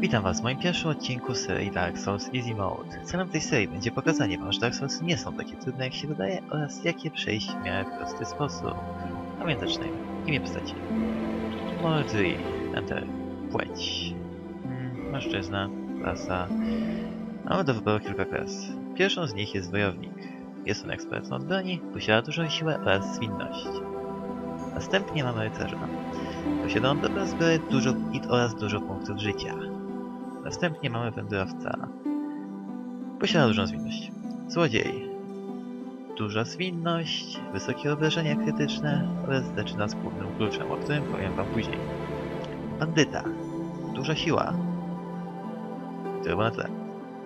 Witam Was w moim pierwszym odcinku serii Dark Souls Easy Mode. Celem tej serii będzie pokazanie Wam, że Dark Souls nie są takie trudne jak się wydaje oraz jak je przejść w miarę prosty sposób. A więc zacznijmy. Imię postaci. Mordry. Enter. Płeć. Hmm, mężczyzna. Klasa. Mamy do wyboru kilka klas. Pierwszą z nich jest wojownik. Jest on ekspertem od broni, posiada dużą siłę oraz zwinność. Następnie mamy rycerza. Posiada on dobrą zbroję dużo, i oraz dużo punktów życia. Następnie mamy wędrowca. Posiada dużą zwinność. Złodziej. Duża zwinność, wysokie obrażenia krytyczne oraz zaczyna z głównym kluczem, o którym powiem wam później. Bandyta. Duża siła. Turbo na tle.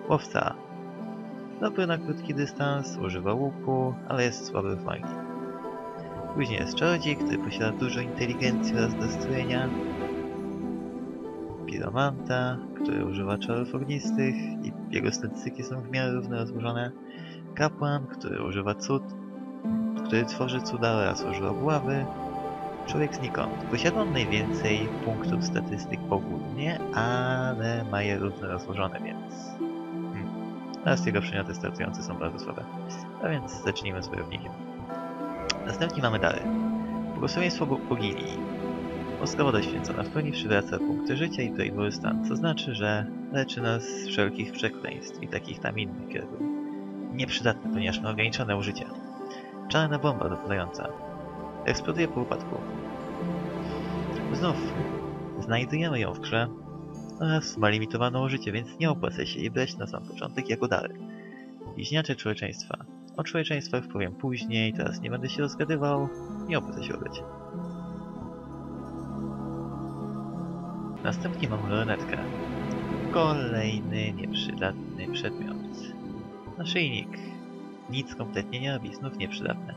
Łowca. Dobry na krótki dystans, używa łuku, ale jest słaby w magii. Później jest czarodziej, który posiada dużo inteligencji oraz dostrojenia. Piromanta, który używa czarów ognistych i jego statystyki są w miarę równo rozłożone. Kapłan, który używa cud, który tworzy cuda oraz używa buławy. Człowiek znikąd. Posiada on najwięcej punktów statystyk ogólnie, ale ma je równo rozłożone, więc... Hmm. Oraz jego przymioty startujące są bardzo słabe. A więc zacznijmy z wojownikiem. Następnie mamy dary. Błogosławieństwo bo bogini. Boska woda święcona w pełni przywraca punkty życia i prawidłowy stan, co znaczy, że leczy nas z wszelkich przekleństw i takich tam innych kierów. Nieprzydatne, ponieważ ma ograniczone użycie. Czarna bomba dopalająca. Eksploduje po upadku. Znów znajdujemy ją w grze oraz ma limitowane użycie, więc nie opłaca się jej brać na sam początek jako dary. Bliźniacze człowieczeństwa. O człowieczeństwach powiem później, teraz nie będę się rozgadywał, nie opłaca się obrać. Następnie mamy lornetkę. Kolejny nieprzydatny przedmiot. Naszyjnik. Nic kompletnie nie robi, znów nieprzydatne.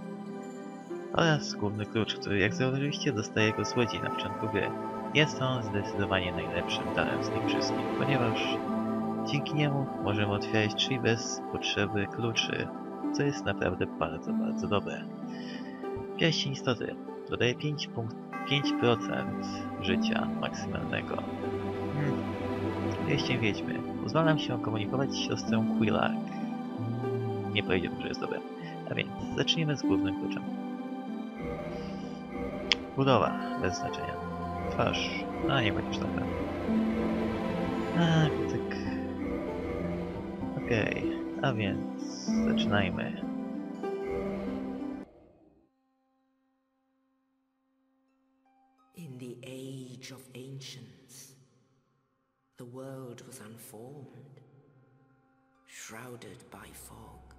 Oraz główny klucz, który jak zauważyliście dostaje go złodziej na początku gry. Jest on zdecydowanie najlepszym darem z nich wszystkich, ponieważ dzięki niemu możemy otwierać drzwi bez potrzeby kluczy, co jest naprawdę bardzo, bardzo dobre. Pierścień istoty dodaje 5 punkt 5% życia maksymalnego. Hmm. Pierścień wiedźmy. Pozwalam się komunikować z siostrą Quillark. Hmm, nie powiedziałbym, że jest dobre. A więc zacznijmy z głównym kluczem. Budowa, bez znaczenia. Twarz, a nie będzie szlaka. Tak, tak. Okej, okay. a więc zaczynajmy. Age of ancients, the world was unformed, shrouded by fog.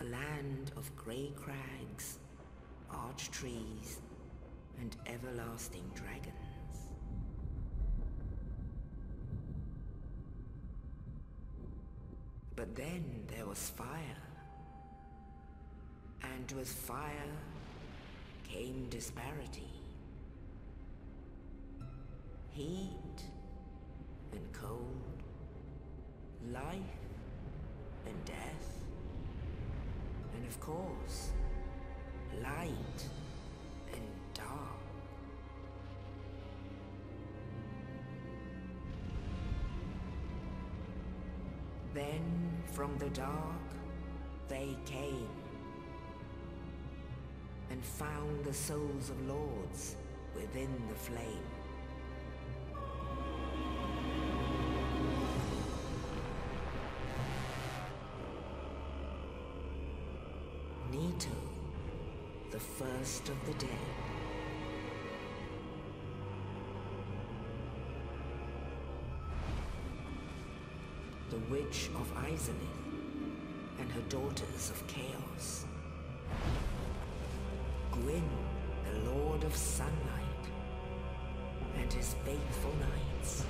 A land of grey crags, arch trees, and everlasting dragons. But then there was fire. And with fire came disparity. Heat and cold, life and death, and of course, light and dark. Then from the dark they came and found the souls of lords within the flame. Nito, the first of the dead. The Witch of Izalith and her daughters of Chaos. Gwyn, the Lord of Sunlight, and his faithful knights.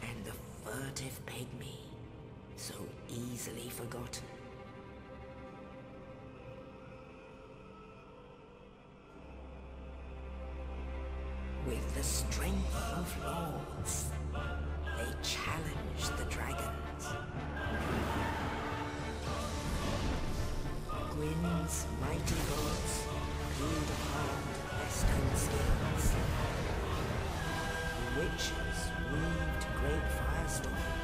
And the furtive pygmy, so easily forgotten. With the strength of lords, they challenged the dragons. winds, mighty gods, ruled upon western scales. The witches weaved great firestorms.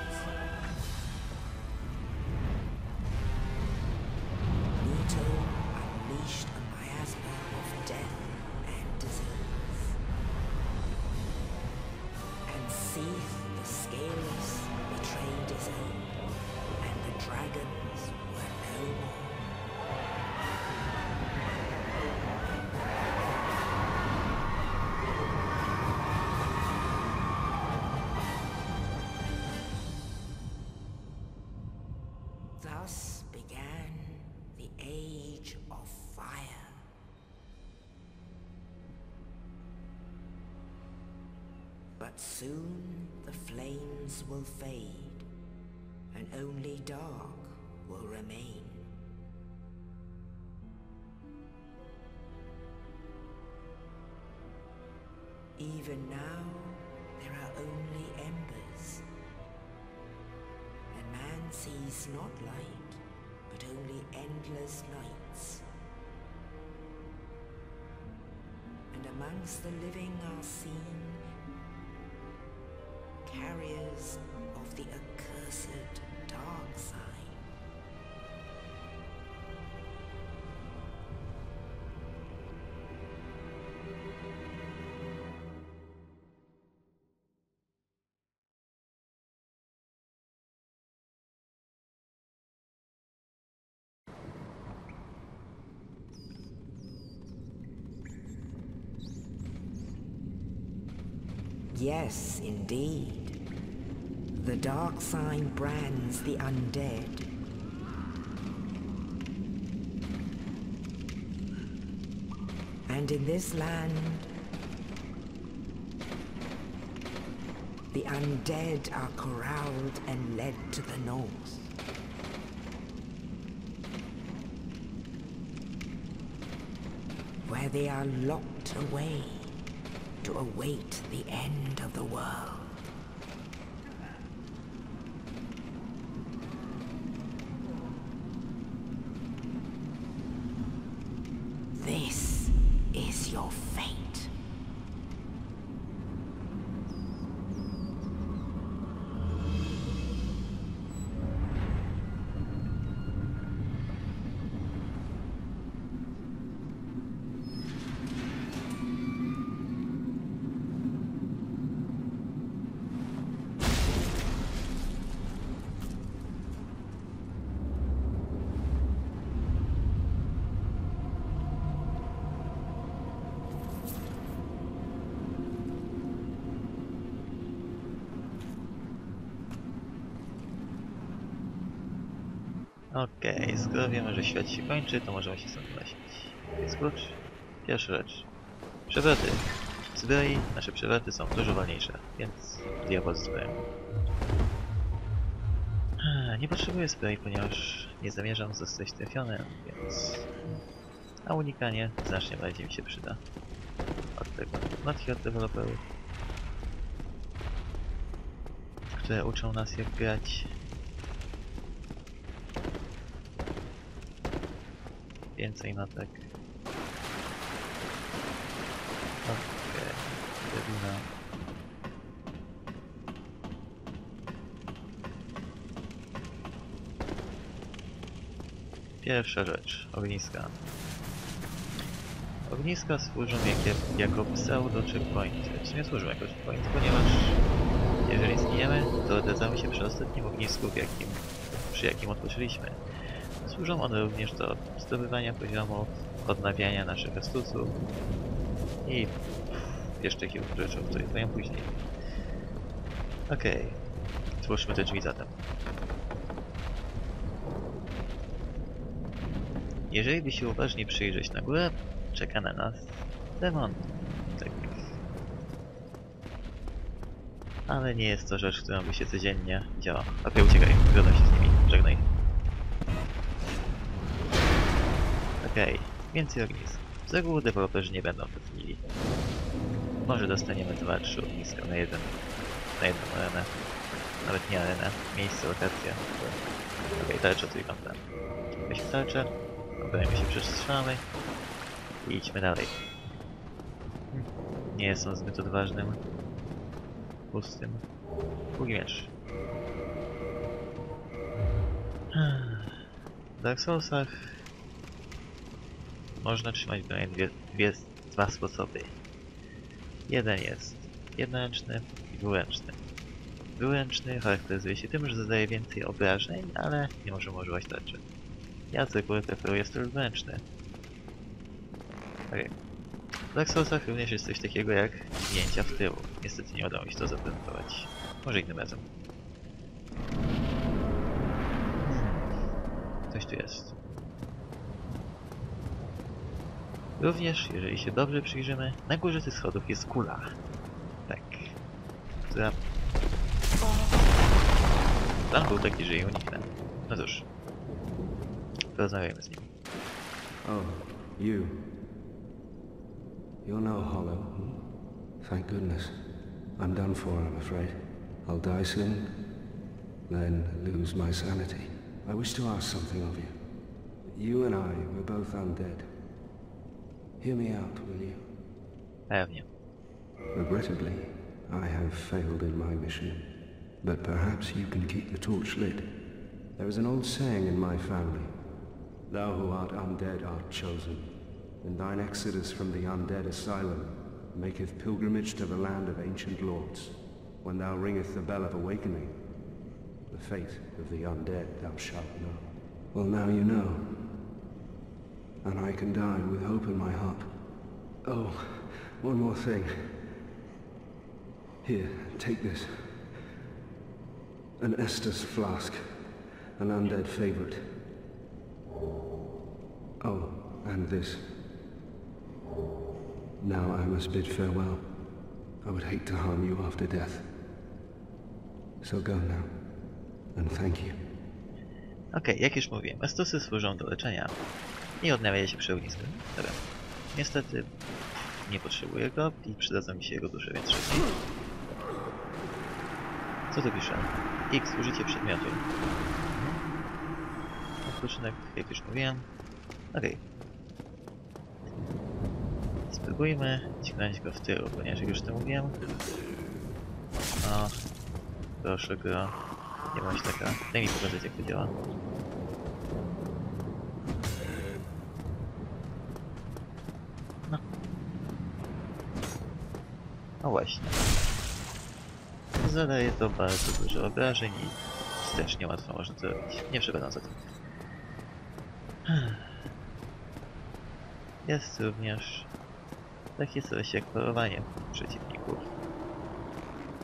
But soon the flames will fade, and only dark will remain. Even now, there are only embers, and man sees not light, but only endless nights. And amongst the living are seen Yes, indeed. The dark sign brands the undead. And in this land, the undead are corralled and led to the north. Where they are locked away to await the end of the world. Okej, skoro wiemy, że świat się kończy, to możemy się stąd unosić. Więc. Pierwsza rzecz. Przewroty. W zbroi nasze przewroty są dużo wolniejsze, więc diabeł z zbroją. Eee, Nie potrzebuję zbroi, ponieważ nie zamierzam zostać trafionym, więc... A unikanie znacznie bardziej mi się przyda. Od tego notki od deweloperów, które uczą nas jak grać Więcej notek. Okej, drewina. Pierwsza rzecz, ogniska. Ogniska służą jakie, jako pseudo checkpointy. W sumie służą jako checkpointy, ponieważ jeżeli zginiemy, to odradzamy się przy ostatnim ognisku, w jakim, przy jakim odpoczęliśmy. Służą one również do zdobywania poziomów, odnawiania naszych astuców i jeszcze kilku rzeczy, o których powiem później. Okej, twórzmy te drzwi zatem. Jeżeli by się uważnie przyjrzeć na górę, czeka na nas demon. Tak. Ale nie jest to rzecz, którą by się codziennie działa. Okej, uciekaj, zgadzam się z nimi, żegnaj. Okej, więcej ognisk. Z reguły deweloperzy nie będą to cenili. Może dostaniemy 2-3 ogniska na jeden, na jedną arenę. Nawet nie arenę, miejsce, lokacja. Okej, tarcza trójkątem. Weźmy tarczę, obrajmy się przestrzelamy i idźmy dalej. Nie jest on zbyt odważnym. pustym. Długi miecz. W Dark Soulsach można trzymać broń dwie, dwie, dwa sposoby. Jeden jest jednoręczny i dwuręczny. Dwuręczny charakteryzuje się tym, że zadaje więcej obrażeń, ale nie możemy używać tarczy. Ja z reguły preferuję styl dwuręczny. Okej. W Dark Soulsach również jest coś takiego jak zdjęcia w tył. Niestety nie udało mi się to zaprezentować. Może innym razem. Hmm. Coś tu jest. Również, jeżeli się dobrze przyjrzymy, na górze tych schodów jest kula. Tak. Która... Plan był taki, że jej uniknę. No cóż. Porozmawiajmy z nim. Oh, you. You're no hollow. hmm? Thank goodness. I'm done for, I'm afraid. I'll die soon, then lose my sanity. I wish to ask something of you. You and I were both undead. Hear me out, will you? I have you. Regrettably, I have failed in my mission. But perhaps you can keep the torch lit. There is an old saying in my family. Thou who art undead art chosen, and thine exodus from the undead asylum maketh pilgrimage to the land of ancient lords. When thou ringeth the bell of awakening, the fate of the undead thou shalt know. Well, now you know. And I can die with hope in my heart. Oh, one more thing. Here, take this. An Estus flask. An undead favorite. Oh, and this. Now I must bid farewell. I would hate to harm you after death. So go now. And thank you. Okej, jak już mówiłem, estusy służą do leczenia i odnawia się przy ognisku. Dobra. Niestety nie potrzebuję go i przydadzą mi się jego dusze, więc szybciej. Co tu pisze? X, użycie przedmiotu. Odpoczynek, jak już mówiłem. Okej. Spróbujmy dźgnąć go w tył, ponieważ jak już to mówiłem. O, proszę go. Nie bądź taka. Daj mi pokazać jak to działa. No właśnie. Zadaje to bardzo dużo obrażeń i wstecznie łatwo można to robić. Nie przepadam za tym. Jest również takie coś jak parowanie przeciwników.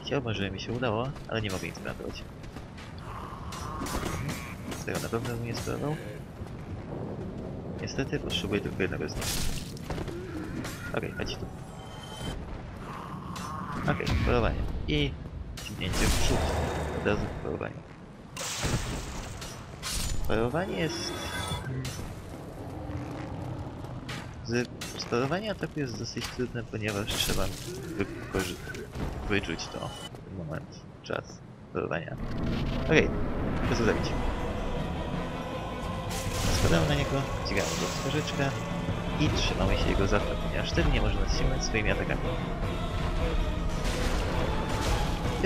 Chciałbym, żeby mi się udało, ale nie mogę nic gwarantować. Z tego na pewno bym nie spróbował. Niestety potrzebuję tylko jednego z nich. Okej, chodź tu. Polowanie. I ciągnięcie w przód. Od razu polowanie. Parowanie jest... Z parowania ataku jest dosyć trudne, ponieważ trzeba wyczuć to. Moment, czas parowania. Okej, okay, co zrobić? Spadamy na niego, ścigamy go w i trzymamy się jego za to, ponieważ wtedy nie może nas swoimi atakami.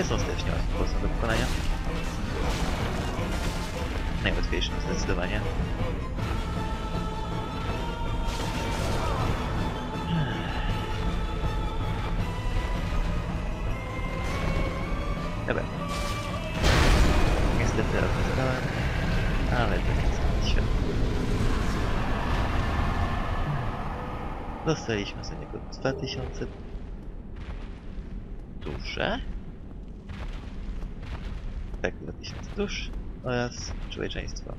Jest on strasznie łatwy do pokonania. Najłatwiejszym zdecydowanie. Dobra. Niestety odzyskałem, ale to nie jest świetne. Dostaliśmy za niego 2000 dusze. 2000 dusz oraz człowieczeństwo.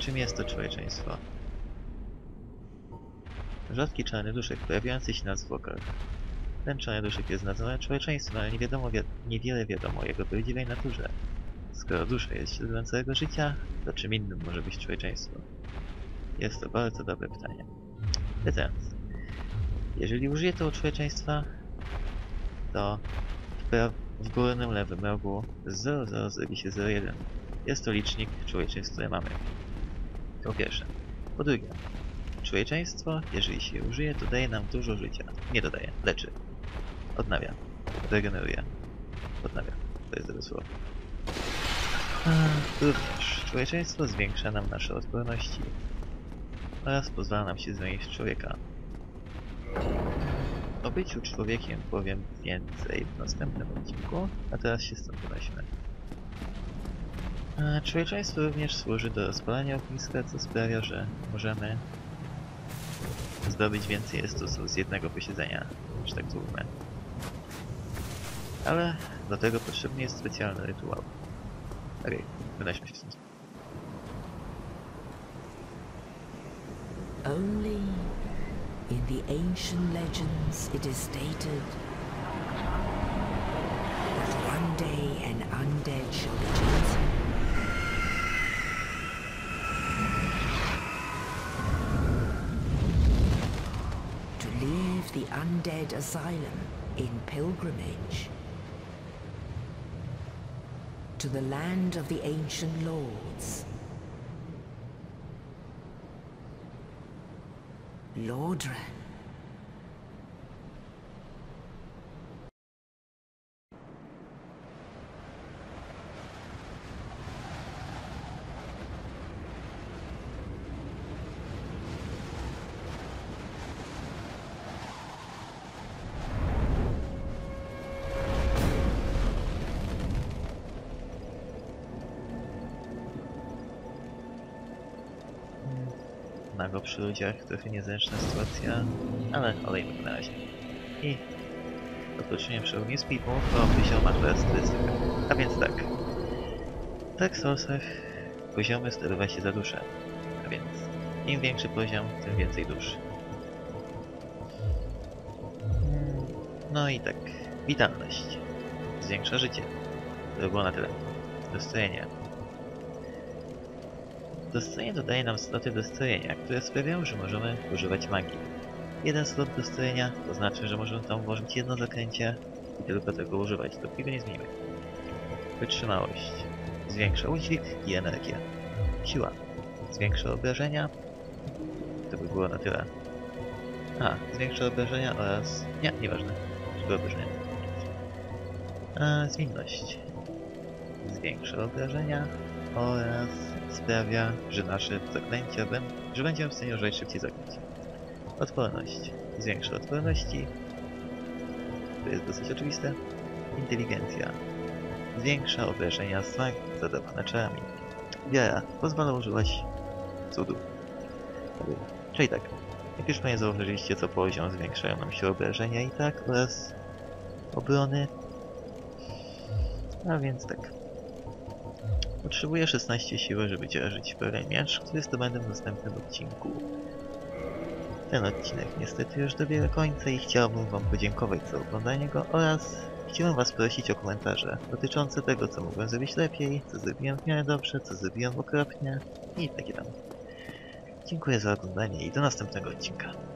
Czym jest to człowieczeństwo? Rzadki czarny duszek pojawiający się na zwłokach. Ten czarny duszek jest nazwany człowieczeństwem, ale nie wiadomo wi niewiele wiadomo o jego prawdziwej naturze. Skoro dusza jest źródłem całego życia, to czym innym może być człowieczeństwo? Jest to bardzo dobre pytanie. Pytając, jeżeli użyję tego człowieczeństwa, to w, pra- w górnym lewym rogu 00 zrobi się 01. Jest to licznik człowieczeństw, które mamy. To pierwsze. Po drugie, człowieczeństwo, jeżeli się je użyje, to daje nam dużo życia. Nie dodaje, leczy. Odnawia. regeneruje. Odnawia. To jest dobre słowo. Również człowieczeństwo zwiększa nam nasze odporności oraz pozwala nam się zmienić człowieka. O byciu człowiekiem powiem więcej w następnym odcinku, a teraz się stąd unośmy. A Człowieczeństwo również służy do rozpalania ogniska, co sprawia, że możemy zdobyć więcej estusów z jednego posiedzenia, że tak ujmę. Ale do tego potrzebny jest specjalny rytuał. Okej, wynośmy się stąd. Only in the ancient legends it is stated that one day an undead shall be chosen. To leave the undead asylum in pilgrimage to the land of the ancient lords. Lordran. Nago przy ludziach, trochę niezręczna sytuacja, ale olejmy na razie. I odpoczyniemy przy ognisku i pomówmy o poziomach charakterystyka. A więc tak. W Dark Soulsach poziomy sterowa się za duszę. A więc im większy poziom, tym więcej dusz. No i tak. Witalność. Zwiększa życie. To było na tyle. Dostrojenie. Dostrojenie dodaje nam sloty dostrojenia, które sprawiają, że możemy używać magii. Jeden slot dostrojenia to znaczy, że możemy tam włożyć jedno zaklęcie i tylko tego używać, dopóki nie zmienimy. Wytrzymałość. Zwiększa udźwig i energię. Siła. Zwiększa obrażenia. To by było na tyle. A, zwiększa obrażenia oraz... Nie, nieważne. Tylko obrażenia. A, zwinność. Zwiększa obrażenia oraz sprawia, że nasze zaklęcia będą, że będziemy w stanie używać szybciej zaklęć. Odporność. Zwiększa odporności. To jest dosyć oczywiste. Inteligencja. Zwiększa obrażenia smak zadawane czarami. Wiara. Pozwala używać cudu. Czyli tak. Jak już Panie zauważyliście, co poziom zwiększają nam się obrażenia i tak oraz obrony. A więc tak. Potrzebuję 16 siły, żeby dzierżyć pełen miecz, który zdobędę w następnym odcinku. Ten odcinek niestety już dobiega końca i chciałbym wam podziękować za oglądanie go oraz chciałem was prosić o komentarze dotyczące tego, co mogłem zrobić lepiej, co zrobiłem w miarę dobrze, co zrobiłem okropnie i takie tam. Dziękuję za oglądanie i do następnego odcinka.